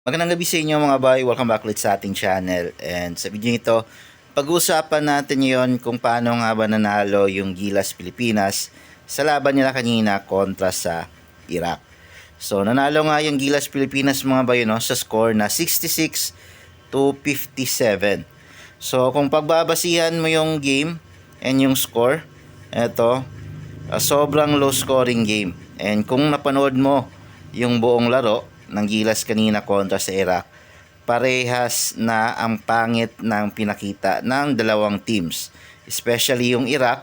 Magandang gabi sa inyo mga bay, welcome back ulit sa ating channel and sa video ito, pag-uusapan natin ngayon kung paano nga ba nanalo yung Gilas Pilipinas sa laban nila kanina kontra sa Iraq. So nanalo nga yung Gilas Pilipinas mga bay no, sa score na 66 to 57. So kung pagbabasihan mo yung game and yung score, eto, uh, sobrang low scoring game. And kung napanood mo yung buong laro ng Gilas kanina kontra sa Iraq, parehas na ang pangit ng pinakita ng dalawang teams. Especially yung Iraq,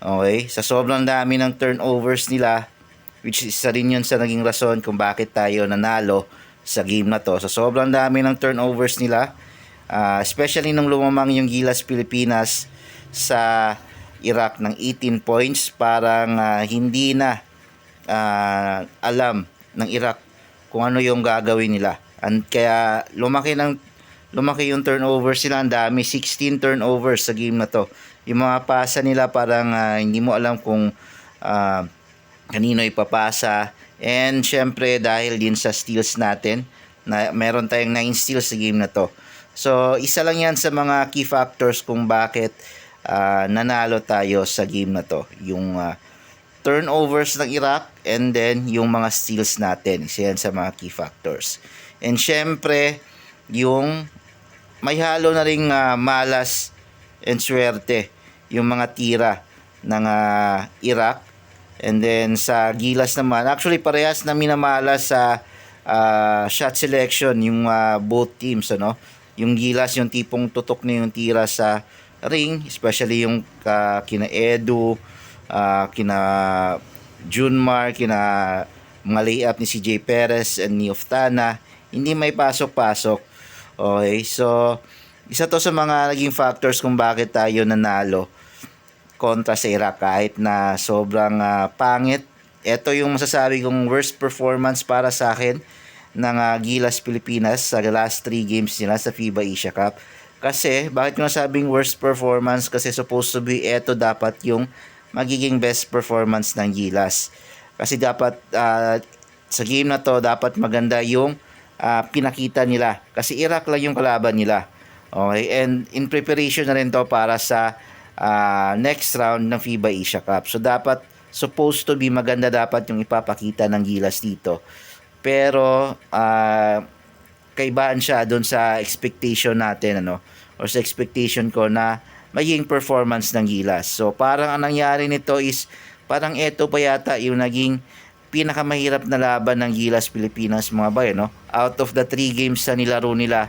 okay, sa sobrang dami ng turnovers nila, which isa rin yun sa naging rason kung bakit tayo nanalo sa game na to. Sa sobrang dami ng turnovers nila, ah, especially nung lumamang yung Gilas Pilipinas sa Iraq ng 18 points, parang ah, hindi na ah, alam ng Iraq kung ano yung gagawin nila. And kaya lumaki ng lumaki yung turnovers nila, ang dami 16 turnovers sa game na to. Yung mga pasa nila parang ah, hindi mo alam kung ah, kanino ipapasa. And syempre dahil din sa steals natin, na meron tayong 9 steals sa game na to. So isa lang yan sa mga key factors kung bakit ah, nanalo tayo sa game na to. Yung ah, turnovers ng Iraq and then yung mga steals natin. Isa yan sa mga key factors. And syempre, yung may halo na ring ah, malas and swerte yung mga tira ng ah, Iraq. And then sa Gilas naman, actually parehas na minamalas sa ah, shot selection yung ah, both teams ano. Yung Gilas yung tipong tutok na yung tira sa ring, especially yung ka, kina Edu, ah, kina Junmar, kina mga layup ni CJ Perez and ni Oftana, hindi may pasok-pasok. Okay, so isa to sa mga naging factors kung bakit tayo nanalo kontra sa Iraq kahit na sobrang ah, pangit. Ito yung masasabi kong worst performance para sa akin ng ah, Gilas Pilipinas sa last 3 games nila sa FIBA Asia Cup. Kasi, bakit ko nasabing worst performance? Kasi supposed to be ito dapat yung magiging best performance ng Gilas. Kasi dapat ah, sa game na to dapat maganda yung ah, pinakita nila. Kasi Iraq lang yung kalaban nila. Okay, and in preparation na rin to para sa ah, next round ng FIBA Asia Cup. So dapat supposed to be maganda dapat yung ipapakita ng Gilas dito. Pero ah, kaibaan siya doon sa expectation natin ano or sa expectation ko na magiging performance ng Gilas. So parang ang nangyari nito is parang eto pa yata yung naging pinakamahirap na laban ng Gilas Pilipinas mga bay no. Out of the three games na nilaro nila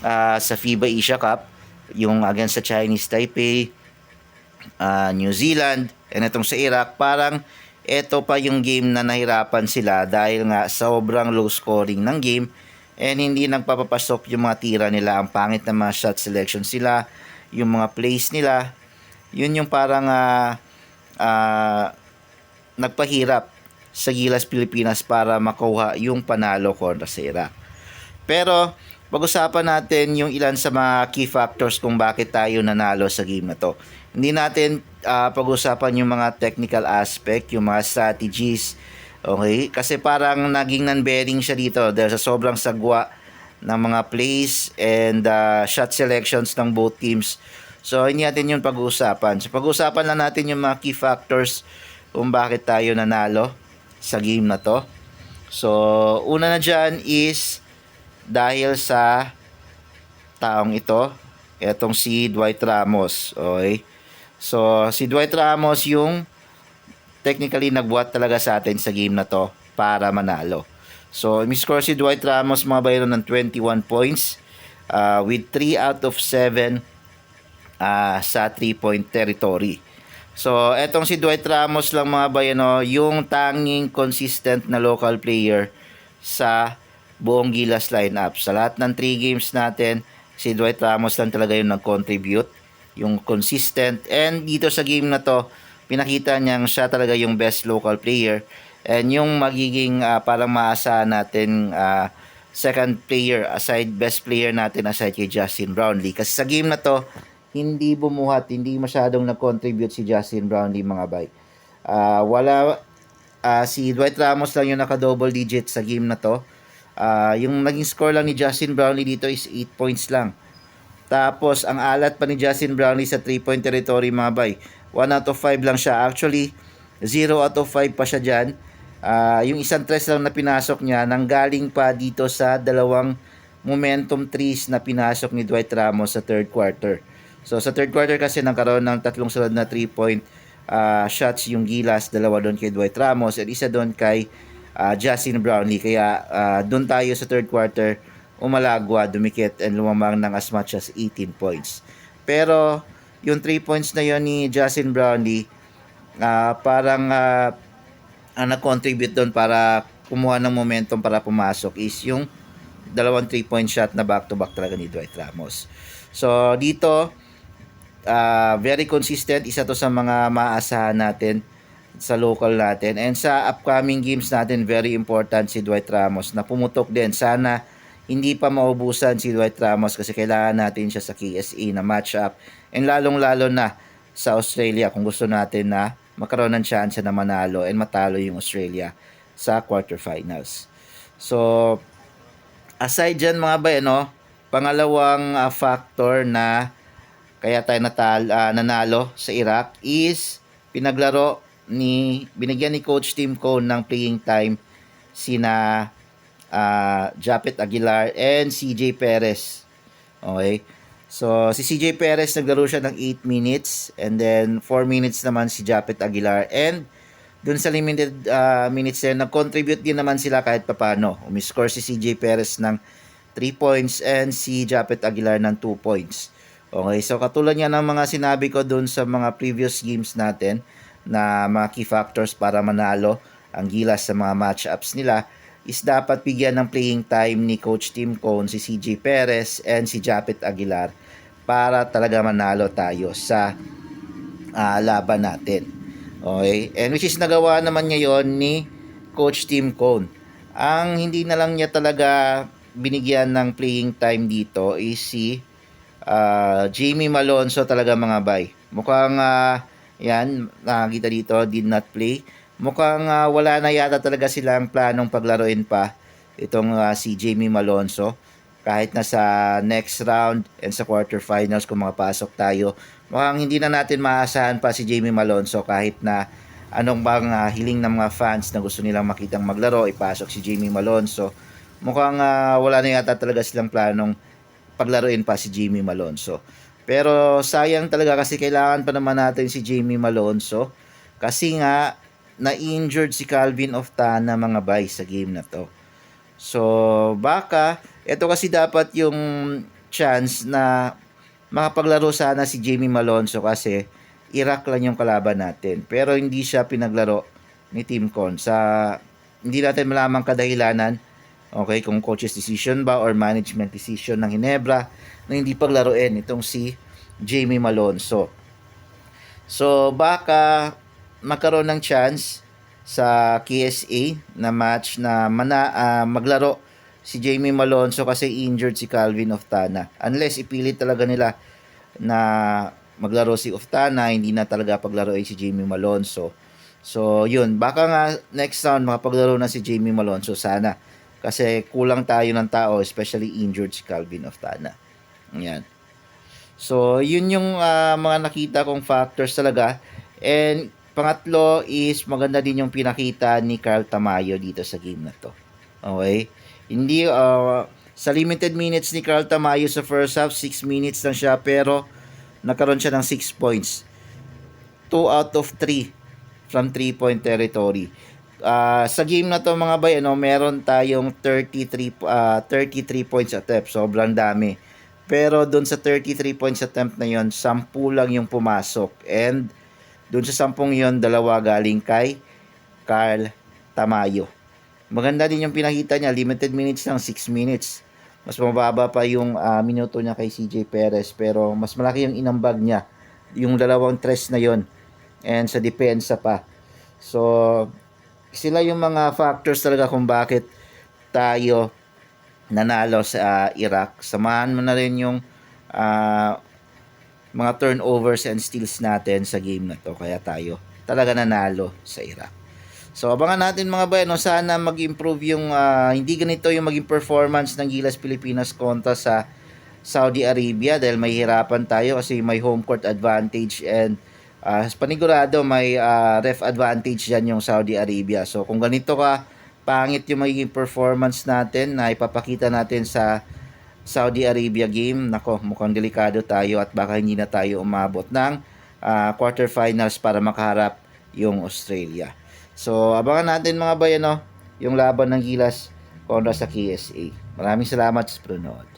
ah, sa FIBA Asia Cup, yung against sa Chinese Taipei, ah, New Zealand, and itong sa Iraq, parang ito pa yung game na nahirapan sila dahil nga sobrang low scoring ng game and hindi nagpapapasok yung mga tira nila. Ang pangit na mga shot selection sila, yung mga plays nila, yun yung parang ah, ah, nagpahirap sa Gilas Pilipinas para makuha yung panalo kontra sa Iraq. Pero pag-usapan natin yung ilan sa mga key factors kung bakit tayo nanalo sa game na to. Hindi natin ah, pag-usapan yung mga technical aspect, yung mga strategies, okay? Kasi parang naging non-bearing siya dito dahil sa sobrang sagwa ng mga plays and ah, shot selections ng both teams. So, hindi natin yung pag-uusapan. So, pag-uusapan lang natin yung mga key factors kung bakit tayo nanalo sa game na to. So, una na dyan is dahil sa taong ito, etong si Dwight Ramos. Okay? So, si Dwight Ramos yung technically nagbuhat talaga sa atin sa game na to para manalo. So, score si Dwight Ramos mga bayro ng 21 points uh, with 3 out of 7 uh, sa 3-point territory. So, etong si Dwight Ramos lang mga bayano, yung tanging consistent na local player sa buong Gilas lineup. Sa lahat ng 3 games natin, si Dwight Ramos lang talaga yung nag-contribute, yung consistent. And dito sa game na to, pinakita niyang siya talaga yung best local player. And yung magiging ah, parang maasahan natin ah, second player aside best player natin aside kay Justin Brownlee. Kasi sa game na to, hindi bumuhat, hindi masyadong nag-contribute si Justin Brownlee mga bay. Ah, wala ah, si Dwight Ramos lang yung naka-double digit sa game na to. Ah, yung naging score lang ni Justin Brownlee dito is 8 points lang. Tapos, ang alat pa ni Justin Brownlee sa 3-point territory, mga bay. 1 out of 5 lang siya. Actually, 0 out of 5 pa siya dyan. Ah, yung isang tres lang na pinasok niya, nanggaling pa dito sa dalawang momentum threes na pinasok ni Dwight Ramos sa third quarter. So, sa third quarter kasi nagkaroon ng tatlong sunod na 3-point ah, shots yung Gilas, dalawa doon kay Dwight Ramos at isa doon kay ah, Justin Brownlee. Kaya ah, doon tayo sa third quarter, umalagwa, dumikit, and lumamang ng as much as 18 points. Pero, yung 3 points na yon ni Justin Brownlee, ah, parang ah, ang nag-contribute doon para kumuha ng momentum para pumasok is yung dalawang 3-point shot na back-to-back talaga ni Dwight Ramos. So, dito, ah, very consistent. Isa to sa mga maaasahan natin sa local natin. And sa upcoming games natin, very important si Dwight Ramos na pumutok din. Sana hindi pa maubusan si Dwight Ramos kasi kailangan natin siya sa KSA na matchup. And lalong-lalo na sa Australia kung gusto natin na magkaroon ng chance na manalo and matalo yung Australia sa quarterfinals. So, aside dyan mga bay, ano, pangalawang ah, factor na kaya tayo natal, ah, nanalo sa Iraq is pinaglaro ni binigyan ni coach Tim Cone ng playing time sina ah, Japet Aguilar and CJ Perez. Okay? So, si CJ Perez naglaro siya ng 8 minutes and then 4 minutes naman si Japet Aguilar and dun sa limited ah, minutes din, nag-contribute din naman sila kahit papano. Umiscore si CJ Perez ng 3 points and si Japet Aguilar ng 2 points. Okay, so katulad nga ng mga sinabi ko dun sa mga previous games natin na mga key factors para manalo ang Gilas sa mga matchups nila is dapat bigyan ng playing time ni Coach Tim Cone si CJ Perez and si Japet Aguilar para talaga manalo tayo sa ah, laban natin. Okay? And which is nagawa naman ngayon ni Coach Tim Cone. Ang hindi na lang niya talaga binigyan ng playing time dito is si ah, Jamie Malonzo talaga mga bay. Mukhang ah, yan, nakakita dito, did not play. Mukhang ah, wala na yata talaga silang planong paglaruin pa itong ah, si Jamie Malonzo. Kahit na sa next round and sa quarterfinals kung makapasok tayo, mukhang hindi na natin maasahan pa si Jamie Malonzo kahit na anong bang ah, hiling ng mga fans na gusto nilang makitang maglaro, ipasok si Jamie Malonzo. Mukhang ah, wala na yata talaga silang planong paglaruin pa si Jamie Malonzo. Pero sayang talaga kasi kailangan pa naman natin si Jamie Malonzo kasi nga na-injured si Calvin Oftana mga bay sa game na to. So baka ito kasi dapat yung chance na makapaglaro sana si Jamie Malonzo kasi Iraq lang yung kalaban natin. Pero hindi siya pinaglaro ni Team Con sa hindi natin malamang kadahilanan Okay, kung coach's decision ba or management decision ng Hinebra na hindi paglaruin itong si Jamie Malonzo. So, baka magkaroon ng chance sa KSA na match na mana, ah, maglaro si Jamie Malonzo kasi injured si Calvin Oftana. Unless ipilit talaga nila na maglaro si Oftana, hindi na talaga paglaro ay si Jamie Malonzo. So, yun. Baka nga next round makapaglaro na si Jamie Malonzo sana. Kasi kulang tayo ng tao, especially injured si Calvin Oftana. Yan. So, yun yung ah, mga nakita kong factors talaga. And pangatlo is maganda din yung pinakita ni Carl Tamayo dito sa game na to. Okay? Hindi, ah, sa limited minutes ni Carl Tamayo sa first half, 6 minutes lang siya, pero nagkaroon siya ng 6 points. 2 out of 3 from 3-point territory. Ah, sa game na to mga bay, ano, meron tayong 33 ah, 33 points attempt. Sobrang dami. Pero doon sa 33 points attempt na yon, 10 lang yung pumasok. And doon sa 10 yon, dalawa galing kay Carl Tamayo. Maganda din yung pinakita niya, limited minutes lang, 6 minutes. Mas mababa pa yung ah, minuto niya kay CJ Perez pero mas malaki yung inambag niya. Yung dalawang tres na yon and sa depensa pa. So, sila yung mga factors talaga kung bakit tayo nanalo sa ah, Iraq. Samahan mo na rin yung ah, mga turnovers and steals natin sa game na to. Kaya tayo talaga nanalo sa Iraq. So abangan natin mga bayan, no, sana mag-improve yung ah, hindi ganito yung maging performance ng Gilas Pilipinas kontra sa Saudi Arabia dahil may hirapan tayo kasi may home court advantage and ah, panigurado may ah, ref advantage dyan yung Saudi Arabia. So kung ganito ka pangit yung magiging performance natin na ipapakita natin sa Saudi Arabia game, nako mukhang delikado tayo at baka hindi na tayo umabot ng ah, quarterfinals para makaharap yung Australia. So, abangan natin mga bayan, no, yung laban ng Gilas kontra sa KSA. Maraming salamat sa panonood.